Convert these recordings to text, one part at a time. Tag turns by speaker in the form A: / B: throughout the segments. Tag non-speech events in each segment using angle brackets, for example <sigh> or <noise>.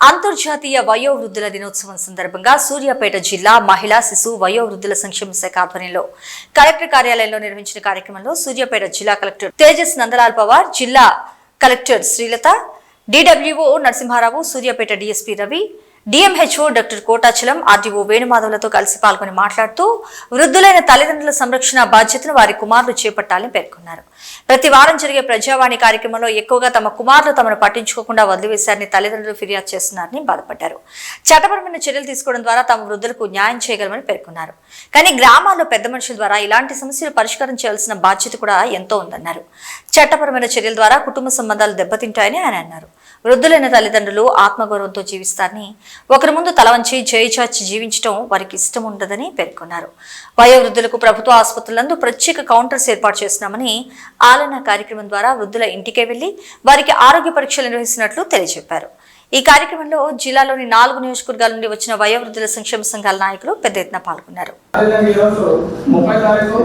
A: అంతర్జాతీయ వయోవృద్ధుల దినోత్సవం సందర్భంగా సూర్యాపేట జిల్లా మహిళా శిశు వయోవృద్ధుల సంక్షేమ శాఖ ఆధ్వర్యంలో కలెక్టర్ కార్యాలయంలో నిర్వహించిన కార్యక్రమంలో సూర్యాపేట జిల్లా కలెక్టర్ తేజస్ నందలాల్ పవార్ జిల్లా collector Srilatha DWO Narasimha Rao Suryapet DSP Ravi DMHO doctor Kotachalam RTO వేణుమాధవులతో కలిసి పాల్గొని మాట్లాడుతూ వృద్ధులైన తల్లిదండ్రుల సంరక్షణ బాధ్యతను వారి కుమారులు చేపట్టాలని పేర్కొన్నారు. ప్రతి వారం జరిగే ప్రజావాణి కార్యక్రమంలో ఎక్కువగా తమ కుమారులు తమను పట్టించుకోకుండా వదిలివేశారని తల్లిదండ్రులు ఫిర్యాదు చేస్తున్నారని బాధపడ్డారు. చట్టపరమైన చర్యలు తీసుకోవడం ద్వారా తమ వృద్ధులకు న్యాయం చేయగలమని పేర్కొన్నారు. కానీ గ్రామాల్లో పెద్ద మనుషుల ద్వారా ఇలాంటి సమస్యలు పరిష్కారం చేయాల్సిన బాధ్యత కూడా ఎంతో ఉందన్నారు. చట్టపరమైన చర్యల ద్వారా కుటుంబ సంబంధాలు దెబ్బతింటాయని ఆయన అన్నారు. వృద్ధులైన తల్లిదండ్రులు ఆత్మగౌరవంతో జీవిస్తారని ఒకరి ముందు తల వంచి చాచి జీవించడం వారికి ఇష్టం ఉండదని పేర్కొన్నారు. వయోవృద్ధులకు ప్రభుత్వ ఆసుపత్రులందు ప్రత్యేక కౌంటర్స్ ఏర్పాటు చేస్తున్నామని ఆలన కార్యక్రమం ద్వారా వృద్ధుల ఇంటికే వెళ్ళి వారికి ఆరోగ్య పరీక్షలు నిర్వహిస్తున్నట్లు తెలియజెప్పారు. ఈ కార్యక్రమంలో జిల్లాలోని నాలుగు నియోజకవర్గాల నుండి వచ్చిన వయోవృద్ధుల సంక్షేమ సంఘాల నాయకులు పెద్ద ఎత్తున పాల్గొన్నారు.
B: ముప్పై తారీఖు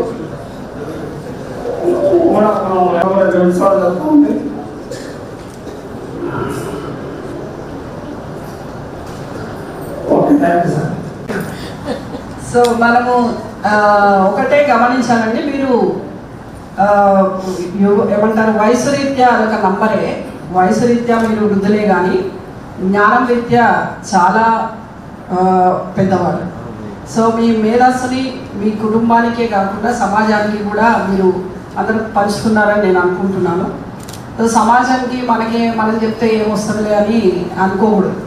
B: <laughs>
C: సో మనము ఒకటే గమనించాలండి. మీరు ఏమంటారు వయసు రీత్యా అదొక నంబరే. వయసు రీత్యా మీరు వృద్ధులే కానీ జ్ఞానం రీత్యా చాలా పెద్దవాళ్ళు. సో మీ మేధస్సుని మీ కుటుంబానికే కాకుండా సమాజానికి కూడా మీరు అందరూ పంచుతున్నారని నేను అనుకుంటున్నాను. సో సమాజానికి మనకే మనం చెప్తే ఏమొస్తుందిలే అని అనుకోకూడదు.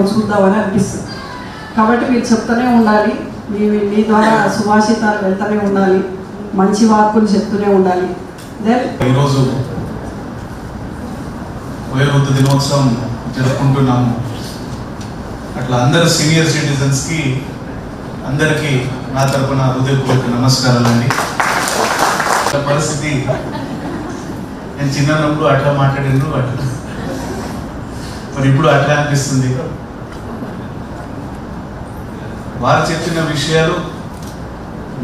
C: చూద్దామని అనిపిస్తుంది. కాబట్టి మీరు చెప్తూనే ఉండాలి. మీ మీ ద్వారా సుభాషితాలు వెళ్తూనే ఉండాలి. మంచి వార్పులు చెప్తూనే ఉండాలి. దెన్
D: ఈరోజు వయోవృద్ధ దినోత్సవం జరుపుకుంటున్నాము. అట్లా అందరు సీనియర్ సిటిజన్స్కి అందరికీ నా తరపున హృదయపూర్వక నమస్కారాలండి ఆ పరిస్థితి నేను చిన్నప్పుడు అట్లా మాట్లాడిండ్రు అట్లా మరి ఇప్పుడు అట్లా అనిపిస్తుంది. వారు చెప్పిన విషయాలు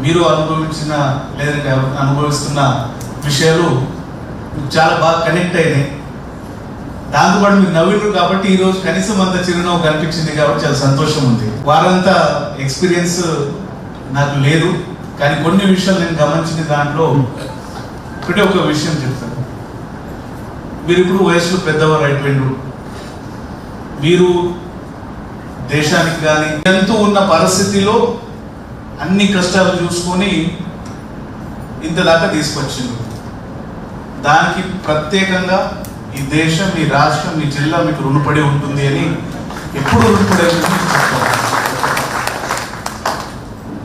D: మీరు అనుభవించిన లేదంటే అనుభవిస్తున్న విషయాలు చాలా బాగా కనెక్ట్ అయినాయి. దాంతోపాటు మీరు నవ్విండ్రు కాబట్టి ఈ రోజు కనీసం అంత చిరునవ్వు కనిపించింది కాబట్టి చాలా సంతోషం ఉంది. వారంతా ఎక్స్పీరియన్స్ నాకు లేదు కానీ కొన్ని విషయాలు నేను గమనించిన దాంట్లో ఒకటే ఒక విషయం చెప్తాను. మీరు ఇప్పుడు వయసులో పెద్దవారు అయిపోయిండ్రు. మీరు దేశానికి కానీ ఎంతో ఉన్న పరిస్థితిలో అన్ని కష్టాలు చూసుకొని ఇంతదాకా తీసుకొచ్చింది దానికి ప్రత్యేకంగా ఈ దేశం ఈ రాష్ట్రం ఈ జిల్లా మీకు రుణపడి ఉంటుంది అని ఎప్పుడు రుణపడి చెప్తాను.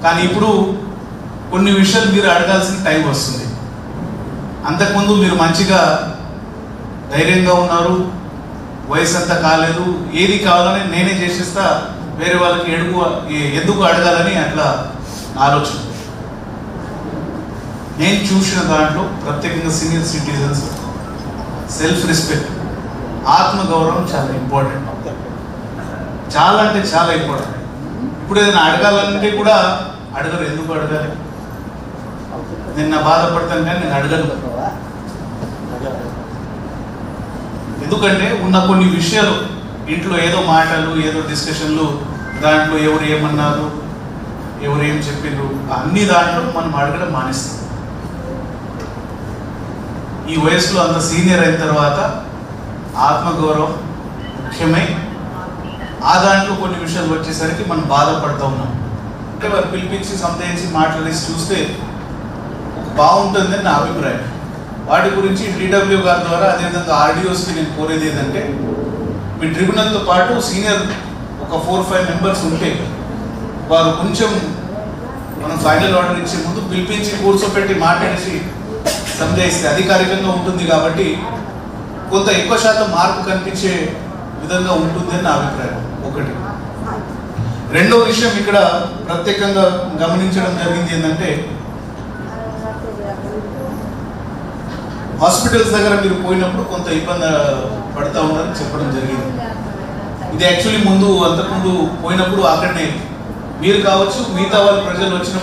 D: కానీ ఇప్పుడు కొన్ని విషయాలు మీరు అడగాల్సిన టైం వస్తుంది అంతకుముందు మీరు మంచిగా ధైర్యంగా ఉన్నారు వయసు అంతా కాలేదు ఏది కావాలని నేనే చేసేస్తా వేరే వాళ్ళకి ఎడుగు ఎందుకు అడగాలని అట్లా ఆలోచన. నేను చూసిన దాంట్లో ప్రత్యేకంగా సీనియర్ సిటిజన్స్ సెల్ఫ్ రెస్పెక్ట్ ఆత్మగౌరవం చాలా ఇంపార్టెంట్. చాలా అంటే చాలా ఇంపార్టెంట్. ఇప్పుడు ఏదైనా అడగాలంటే కూడా అడగరు ఎందుకు అడగాలి? నేను నా బాధపడతాను కానీ నేను అడగను. ఎందుకంటే ఉన్న కొన్ని విషయాలు ఇంట్లో ఏదో మాటలు ఏదో డిస్కషన్లు దాంట్లో ఎవరు ఏమన్నారు ఎవరు ఏం చెప్పిండ్రు అన్ని దాంట్లో మనం అడగడం మానేస్తాం. ఈ వయసులో అంత సీనియర్ అయిన తర్వాత ఆత్మగౌరవం ముఖ్యమై ఆ దాంట్లో కొన్ని విషయాలు వచ్చేసరికి మనం బాధపడుతూ ఉన్నాం. అంటే వారు పిలిపించి సంతయించి మాట్లాడేసి చూస్తే బాగుంటుందని నా అభిప్రాయం. వాటి గురించి డిడబ్ల్యూ గారి ద్వారా అదేవిధంగా ఆర్డీఓస్కి నేను కోరేది ఏంటంటే మీ ట్రిబ్యునల్తో పాటు సీనియర్ ఒక ఫోర్ ఫైవ్ మెంబర్స్ ఉంటే వారు కొంచెం మనం ఫైనల్ ఆర్డర్ ఇచ్చే ముందు పిలిపించి కూర్చోపెట్టి మాట్లాడేసి సంజయిస్తే అధికారికంగా ఉంటుంది కాబట్టి కొంత ఎక్కువ శాతం మార్పు కనిపించే విధంగా ఉంటుందని నా అభిప్రాయం. ఒకటి. రెండో విషయం ఇక్కడ ప్రత్యేకంగా గమనించడం జరిగింది ఏంటంటే హాస్పిటల్స్ దగ్గర మీరు పోయినప్పుడు కొంత ఇబ్బంది పడతా ఉన్నారని చెప్పడం జరిగింది. ఇది యాక్చువల్లీ ముందు అంతకుముందు పోయినప్పుడు అక్కడనే మీరు కావచ్చు మిగతా వాళ్ళ ప్రజలు వచ్చినప్పుడు